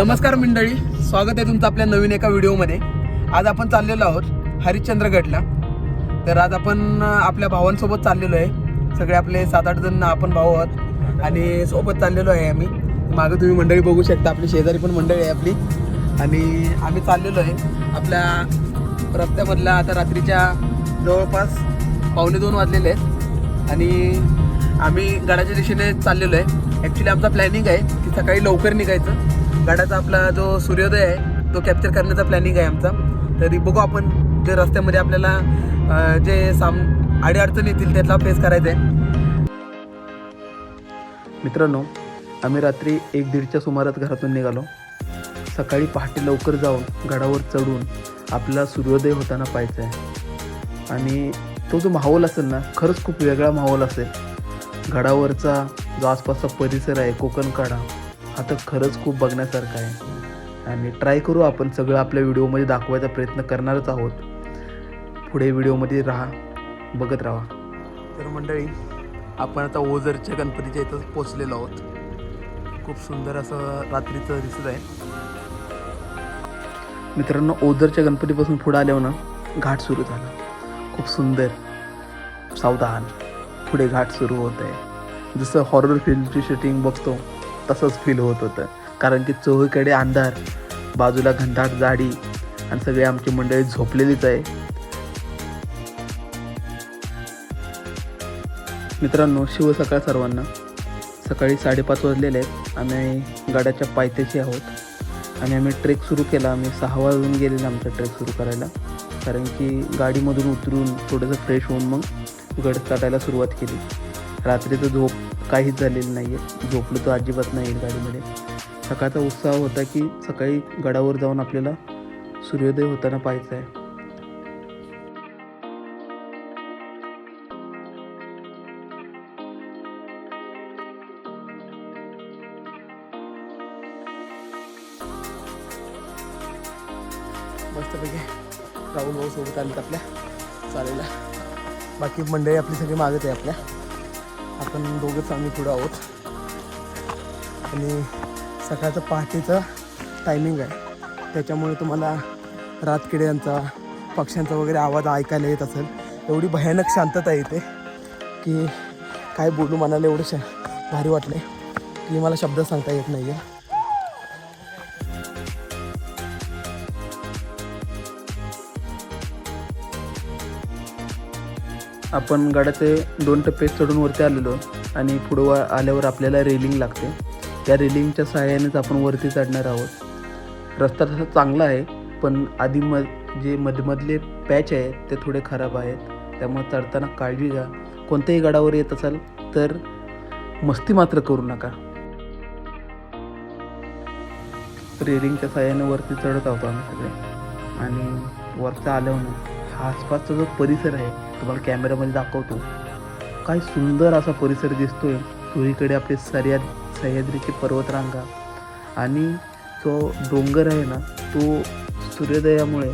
नमस्कार मंडळी स्वागत आहे तुमचं आपल्या नवीन एका व्हिडिओमध्ये. आज आपण चाललेलो आहोत हरिश्चंद्रगडला तर आज आपण आपल्या भावांसोबत चाललेलो आहे. सगळे आपले सात आठ जण आपण भाऊ आहोत आणि सोबत चाललेलो आहे आम्ही. मागं तुम्ही मंडळी बघू शकता आपली शेजारी पण मंडळी आहे आपली. आणि आम्ही चाललेलो आहे आपल्या रस्त्यामधला आता रात्रीच्या जवळपास पावणे दोन वाजलेले आहेत. आणि आम्ही गडाच्या दिशेने चाललेलो आहे. ॲक्च्युली आमचा प्लॅनिंग आहे की सकाळी लवकर निघायचं. गडाचा आपला जो सूर्योदय आहे तो कॅप्चर करण्याचा प्लॅनिंग आहे आमचा. तरी बघू आपण जे रस्त्यामध्ये आपल्याला जे साम अडीअडचणी येतील त्यातला फेस करायचं आहे मित्रांनो आम्ही रात्री एक दीडच्या सुमारात घरातून निघालो. सकाळी पहाटे लवकर जाऊन गडावर चढून आपला सूर्योदय होताना पाहायचा आहे आणि तो जो माहोल असेल ना खरंच खूप वेगळा माहोल असेल. गडावरचा जो आसपासचा परिसर आहे कोकण काढा हा तर खरंच खूप बघण्यासारखा आहे. आणि ट्राय करू आपण सगळं आपल्या व्हिडिओमध्ये दाखवायचा प्रयत्न करणारच आहोत. पुढे व्हिडिओमध्ये राहा बघत राहा. तर मंडळी आपण आता ओझरच्या गणपतीच्या इथं पोचलेलो आहोत. खूप सुंदर असं रात्रीचं दिसत आहे. मित्रांनो ओझरच्या गणपतीपासून पुढे आल्यावर ना घाट सुरू झाला. खूप सुंदर सावधान पुढे घाट सुरू होत आहे. जसं हॉरर फिल्मची शूटिंग बघतो तसंच फील होत होतं. कारण की चोहीकडे अंधार बाजूला घनदाट जाडी आणि सगळे आमची मंडळी झोपलेलीच आहे. मित्रांनो शिव सकाळ सर्वांना. सकाळी साडेपाच वाजलेले आहेत. आम्ही गाड्याच्या पायथ्याशी आहोत. आणि आम्ही ट्रेक सुरू केला. आम्ही सहा वाजून गेलेला आमचा ट्रेक सुरू करायला. कारण की गाडीमधून उतरून थोडंसं फ्रेश होऊन मग गड चढायला सुरुवात केली. रात्रीचं झोप काहीच झालेलं नाही आहे झोपलो तर अजिबात नाही गाडीमध्ये. सकाळचा उत्साह होता की सकाळी गडावर जाऊन आपल्याला सूर्योदय होताना पाहायचा आहे. मस्तपैकी राहुल भाऊ सोबत आलेत आपल्या. चालेल. बाकी मंडळी आपली सगळी मागत आहे आपल्या. आपण दोघंच आम्ही पुढं आहोत. आणि सकाळचं पहाटेचं टायमिंग आहे. त्याच्यामुळे तुम्हाला रातकिड्यांचा पक्ष्यांचा वगैरे आवाज ऐकायला येत असेल. एवढी भयानक शांतता येते की काय बोलू मनाला एवढं शा भारी वाटलं की मला शब्द सांगता येत नाही आहे आपण गडाचे दोन टप्पे चढून वरती आलेलो आणि पुढं वा- आल्यावर आपल्याला रेलिंग लागते. त्या रेलिंगच्या सहाय्यानेच आपण वरती चढणार आहोत. रस्ता तसा चांगला आहे पण आधी म जे मधमधले पॅच आहेत ते थोडे खराब आहेत. त्यामुळे चढताना काळजी घ्या. कोणत्याही गडावर येत असाल तर मस्ती मात्र करू नका. रेलिंगच्या सहाय्याने वरती चढत आहोत आम्ही सगळे. आणि वरचा आल्यावर आसपासचा जो परिसर आहे तुम्हाला कॅमेऱ्यामध्ये दाखवतो. काय सुंदर असा परिसर दिसतोय. चोहीकडे आपले सर्याद सह्याद्रीची पर्वतरांगा आणि जो डोंगर आहे ना तो सूर्योदयामुळे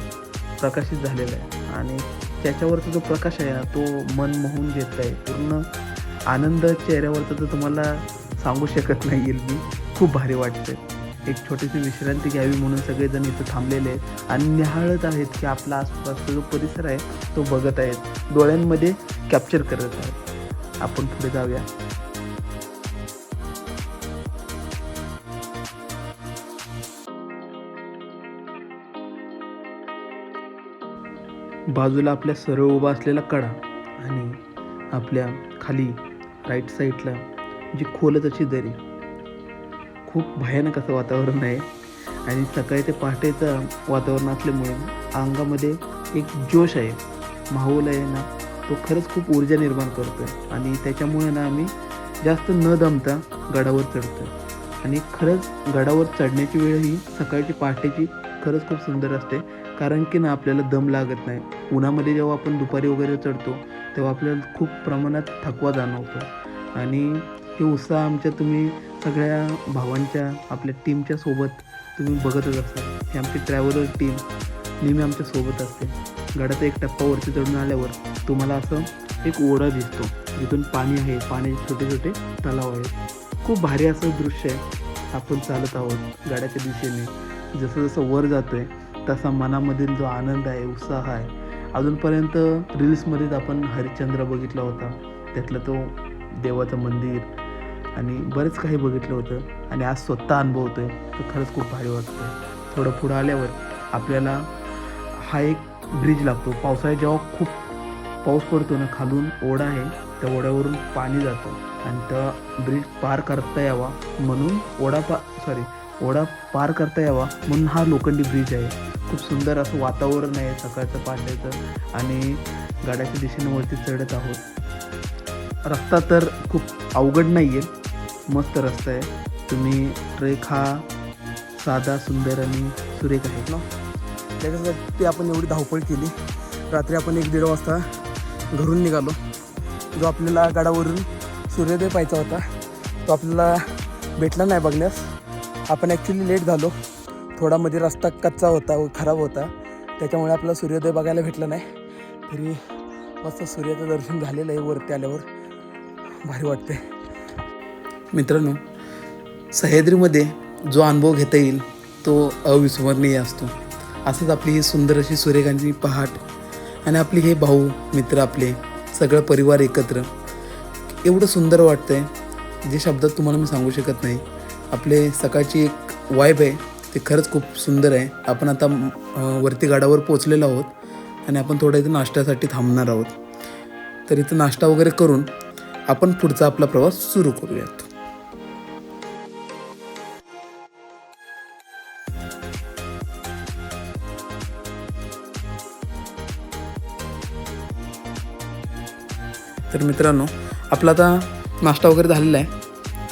प्रकाशित झालेला आहे. आणि त्याच्यावरचा जो प्रकाश आहे ना तो मन मोहून घेत आहे. पूर्ण आनंद चेहऱ्यावरचा तर तुम्हाला सांगू शकत नाही येईल मी खूप भारी वाटतं एक छोटीशी विश्रांती घ्यावी म्हणून सगळेजण इथं थांबलेले आहेत. आणि निहाळत आहेत की आपला आसपासचा जो परिसर आहे तो बघत आहेत. डोळ्यांमध्ये कॅप्चर करत आहेत. आपण पुढे जाऊया. बाजूला आपल्या सरळ उभा असलेला कडा आणि आपल्या खाली राईट साईडला जी खोलत अशी दरी. खूप भयानक असं वातावरण आहे. आणि सकाळी ते पहाटेचं वातावरण असल्यामुळे अंगामध्ये एक जोश आहे. माहोल आहे ना तो खरंच खूप ऊर्जा निर्माण करतो. आहे आणि त्याच्यामुळे ना आम्ही जास्त न दमता गडावर चढतो. आणि खरंच गडावर चढण्याची वेळ ही सकाळची पहाटेची खरंच खूप सुंदर असते. कारण की ना आपल्याला दम लागत नाही. उन्हामध्ये जेव्हा आपण दुपारी वगैरे चढतो तेव्हा आपल्याला खूप प्रमाणात थकवा जाणवतो. आणि हे उत्साह आमच्या तुम्ही सगळ्या भावांच्या आपल्या टीमच्या सोबत तुम्ही बघतच असाल ही आमची ट्रॅव्हलर टीम नेहमी आमच्यासोबत असते. गडाचा एक टप्पा वरती चढून आल्यावर तुम्हाला असं एक ओढा दिसतो. जिथून पाणी आहे पाण्याचे छोटे छोटे तलाव आहेत. खूप भारी असं दृश्य आहे. आपण चालत आहोत गाड्याच्या दिशेने. जसं जसं वर जातो आहे तसा मनामधील जो आनंद आहे उत्साह आहे. अजूनपर्यंत रील्समध्येच आपण हरिश्चंद्र बघितला होता. त्यातलं तो देवाचं मंदिर आणि बरंच काही बघितलं होतं आणि आज स्वतः अनुभवतोय. तर खरंच खूप भारी वाटतंय. थोडं पुढं आल्यावर आपल्याला हा एक ब्रिज लागतो. पावसाळ्यात जेव्हा खूप पाऊस पडतो ना खालून ओढा आहे त्या ओढ्यावरून पाणी जातं. आणि त्या ब्रिज पार करता यावा म्हणून ओढा पा सॉरी ओढा पार करता यावा म्हणून हा लोखंडी ब्रिज आहे. खूप सुंदर असं वातावरण आहे सकाळचं पाण्याचं आणि गाड्याच्या दिशेने वरती चढत आहोत. रस्ता तर खूप अवघड नाही आहे मस्त रस्ता आहे. तुम्ही ट्रेक हा साधा सुंदर आणि सुरेख आहे. ना? त्याच्यासाठी आपण एवढी धावपळ केली. रात्री आपण एक दीड वाजता घरून निघालो. जो आपल्याला गडावरून सूर्योदय पाहायचा होता तो आपल्याला भेटला नाही बघण्यास. आपण ॲक्च्युली लेट झालो. थोडा मध्ये रस्ता कच्चा होता व खराब होता. त्याच्यामुळे आपला सूर्योदय बघायला भेटला नाही. तरी मस्त सूर्याचं दर्शन झालेलं आहे वरती आल्यावर. भारी वाटते मित्रांनो सह्याद्रीमध्ये जो अनुभव घेता येईल तो अविस्मरणीय असतो. असंच आपली ही सुंदर अशी सूर्यकांची पहाट आणि आपली हे भाऊ मित्र आपले सगळं परिवार एकत्र. एवढं सुंदर वाटतं आहे जे शब्दात तुम्हाला मी सांगू शकत नाही. आपले सकाळची एक वाईब आहे ते खरंच खूप सुंदर आहे. आपण आता वरती गाडावर पोचलेलो आहोत आणि आपण थोडा इथं नाश्त्यासाठी थांबणार आहोत. तर इथं नाश्ता वगैरे करून आपण पुढचा आपला प्रवास सुरू करूयात. तर मित्रांनो आपला आता नाश्ता वगैरे झालेला आहे.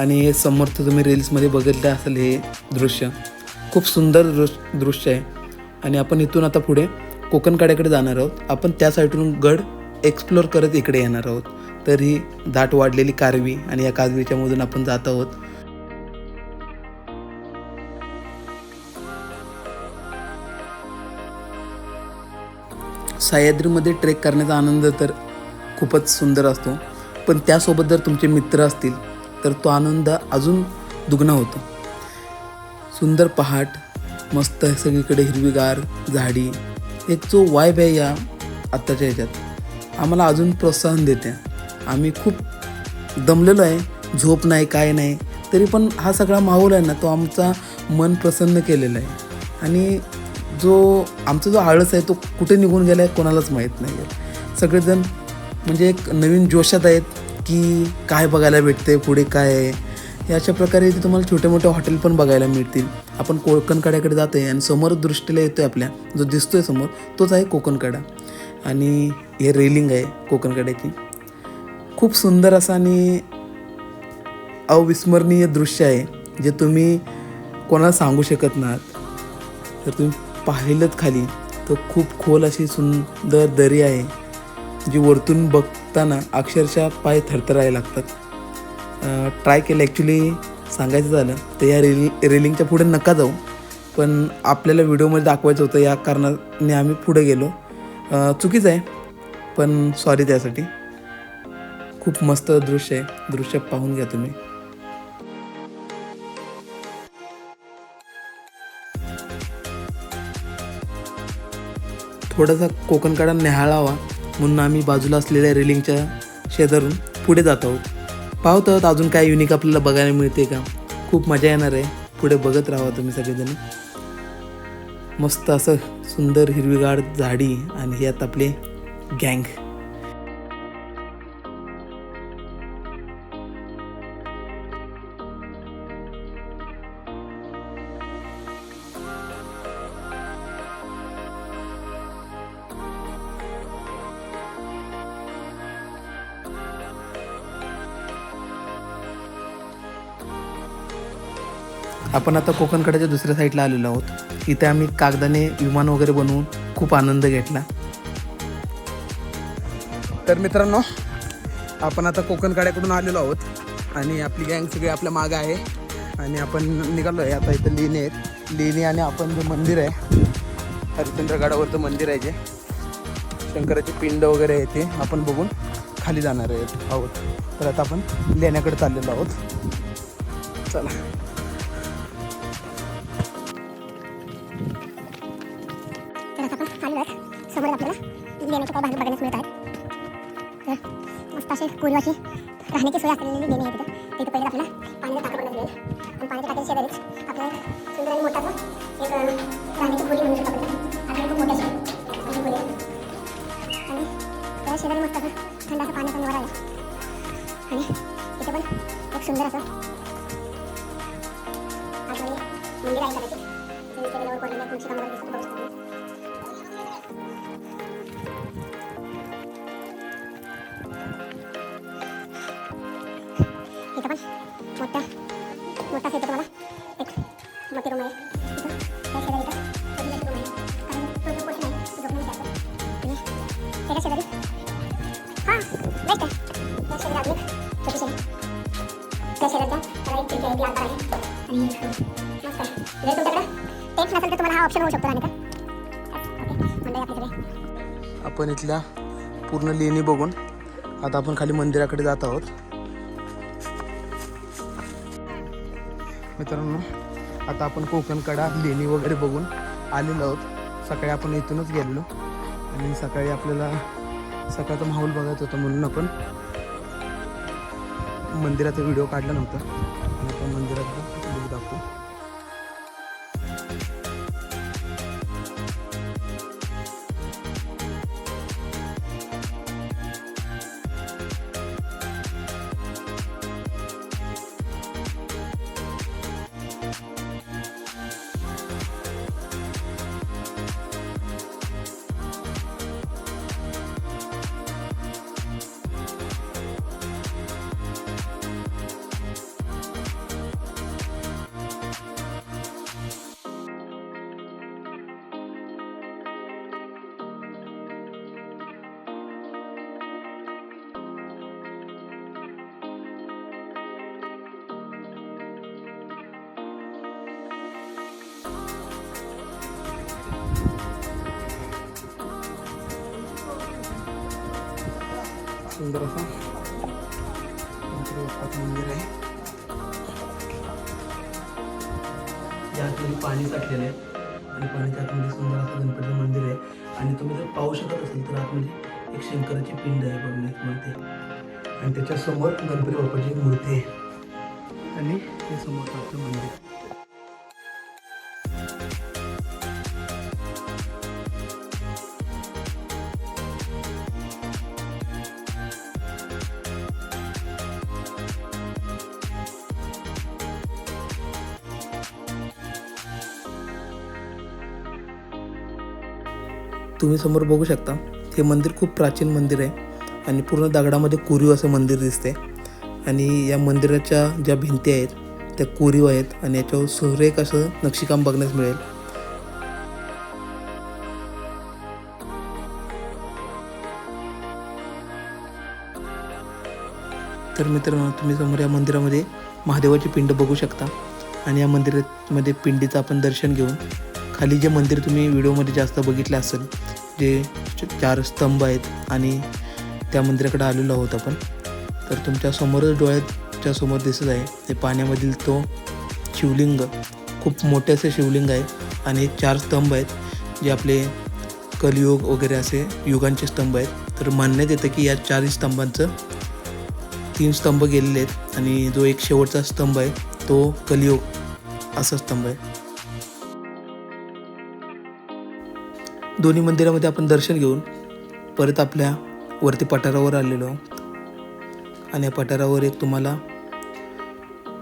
आणि हे समोरचं तुम्ही रील्समध्ये बघितलं असेल हे दृश्य. खूप सुंदर दृश्य दृश्य आहे. आणि आपण इथून आता पुढे कोकण काड्याकडे जाणार आहोत. आपण त्या साईडून गड एक्सप्लोअर करत इकडे येणार आहोत. तर ही दाट वाढलेली कारवी आणि या काजवीच्या मधून आपण जात आहोत. सह्याद्रीमध्ये ट्रेक करण्याचा आनंद तर खूपच सुंदर असतो. पण त्यासोबत जर तुमचे मित्र असतील तर तो आनंद अजून दुगणा होतो. सुंदर पहाट मस्त सगळीकडे हिरवीगार झाडी एक जो वाईब आहे या आत्ताच्या ह्याच्यात आम्हाला अजून प्रोत्साहन देते. आम्ही खूप दमलेलो आहे झोप नाही काय नाही तरी पण हा सगळा माहोल आहे ना तो आमचा मन प्रसन्न केलेला आहे. आणि जो आमचा जो आळस आहे तो कुठे निघून गेला आहे कोणालाच माहीत नाही आहे सगळेजण म्हणजे एक नवीन जोशात आहेत की काय बघायला भेटते पुढे काय आहे. हे अशा प्रकारे इथे तुम्हाला छोटे मोठे हॉटेल पण बघायला मिळतील. आपण कोकणकड्याकडे जातो आहे आणि समोर दृष्टीला येतो आहे आपल्या. जो दिसतो आहे समोर तोच आहे कोकणकडा आणि हे रेलिंग आहे कोकणकड्याची खूप सुंदर असं आणि अविस्मरणीय दृश्य आहे जे तुम्ही कोणाला सांगू शकत नाहात. तर तुम्ही पाहिलंत खाली तर खूप खोल अशी सुंदर दरी आहे. जी वरतून बघताना अक्षरशः पाय थरथरायला लागतात. ट्राय केलं. ॲक्च्युली सांगायचं झालं तर या रेल रेलिंगच्या पुढे नका जाऊ. पण आपल्याला व्हिडिओमध्ये दाखवायचं होतं या कारणाने आम्ही पुढे गेलो. चुकीचं आहे. पण सॉरी त्यासाठी. खूप मस्त दृश्य आहे. दृश्य पाहून घ्या तुम्ही. थोडासा कोकणकडा न्याहाळावा म्हणून आम्ही बाजूला असलेल्या रेलिंगच्या शेजारून पुढे जात आहोत. पाहतो आहोत अजून काय युनिक आपल्याला बघायला मिळते का? खूप मजा येणार आहे. पुढे बघत राहा तुम्ही सगळेजण. मस्त असं सुंदर हिरवीगार झाडी आणि यात आपले गँग आपण आता कोकणकड्याच्या दुसऱ्या साईडला आलेलो आहोत. इथे आम्ही कागदाने विमान वगैरे बनवून खूप आनंद घेतला. तर मित्रांनो आपण आता कोकणकड्याकडून आलेलो आहोत आणि आपली गँग सगळी आपल्या मागं आहे. आणि आपण निघालो आहे आता इथं लेणी आहेत लेणी आणि आपण जे मंदिर आहे हरिश्चंद्रगडावरचं मंदिर आहे जे शंकराची पिंड वगैरे आहे ते आपण बघून खाली जाणार आहे आहोत. तर आता आपण लेण्याकडे चाललेलो आहोत. चला. मस्त असे कोरीवाशी राहण्याची सोय असलेली असतो. आणि त्याच्या शेजारी हां आहे शेजारी छोटीशी त्या शेजारच्या त्याला एक खिडकी आहे ती आहे. आणि मस्त आहे. म्हणजे जर तुमच्याकडे नसेल तर तुम्हाला हा ऑप्शन होऊ शकतो मंडळी आपण इथल्या पूर्ण लेणी बघून आता आपण खाली मंदिराकडे जात आहोत. मित्रांनो आता आपण कोकणकडा लेणी वगैरे बघून आलेलो आहोत. सकाळी आपण इथूनच गेलेलो. आणि सकाळी आपल्याला सकाळचा माहोल बघायचा होता म्हणून आपण मंदिराचा व्हिडिओ काढला नव्हता. आणि आपण मंदिरात सुंदर असं मंदिर आहे. या आतमध्ये पाणी साठलेलं आहे आणि पाण्याच्या आतमध्ये सुंदर असं गणपतीचं मंदिर आहे. आणि तुम्ही जर पाहू शकत असेल तर आतमध्ये एक शंकराची पिंड आहे बघण्यात मिळते. आणि त्याच्यासमोर गणपती बाप्पाची मूर्ती आहे. आणि हे समोर आपलं मंदिर तुम्ही समोर बघू शकता हे मंदिर खूप प्राचीन मंदिर आहे आणि पूर्ण दगडामध्ये कोरीव असं मंदिर दिसते आणि या मंदिराच्या ज्या भिंती आहेत त्या कोरीव आहेत आणि याच्यावर सुरेख असं नक्षीकाम बघण्यास मिळेल. तर मित्रांनो तुम्ही समोर या मंदिरामध्ये महादेवाची पिंड बघू शकता आणि या मंदिरामध्ये पिंडीचं आपण दर्शन घेऊन खाली जे मंदिर तुम्ही व्हिडिओमध्ये जास्त बघितलं असेल जे चार स्तंभ आहेत आणि त्या मंदिराकडे आलेलो आहोत आपण तर तुमच्या समोरच डोळ्याच्या समोर दिसत आहे. ते पाण्यामधील तो शिवलिंग खूप मोठे असे शिवलिंग आहे आणि चार स्तंभ आहेत जे आपले कलियुग वगैरे असे युगांचे स्तंभ आहेत. तर मानण्यात येतं की या चारही स्तंभांचं तीन स्तंभ गेलेले आहेत आणि जो एक शेवटचा स्तंभ आहे तो कलियोग असा स्तंभ आहे. दोन्ही मंदिरामध्ये आपण दर्शन घेऊन परत आपल्या वरती पठारावर आलेलो. आणि या पठारावर एक तुम्हाला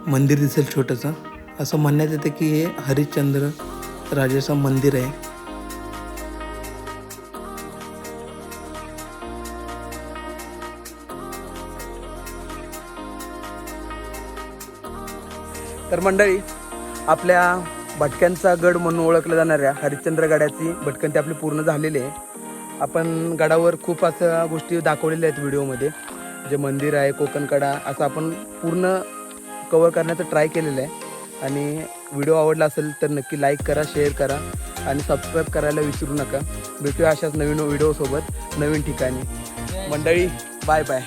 मंदिर दिसेल छोटंसं. असं म्हणण्यात येतं की हे हरिश्चंद्र राजाचं मंदिर आहे. तर मंडळी आपल्या भटक्यांचा गड म्हणून ओळखल्या जाणाऱ्या हरिश्चंद्र गडाची भटकंती आपली पूर्ण झालेली आहे. आपण गडावर खूप असं गोष्टी दाखवलेल्या आहेत व्हिडिओमध्ये. जे मंदिर आहे कोकणकडा असं आपण पूर्ण कवर करण्याचं ट्राय केलेलं आहे. आणि व्हिडिओ आवडला असेल तर नक्की लाईक करा शेअर करा आणि सबस्क्राईब करायला विसरू नका. भेटूया अशाच नवीन व्हिडिओसोबत नवीन ठिकाणी. मंडळी बाय बाय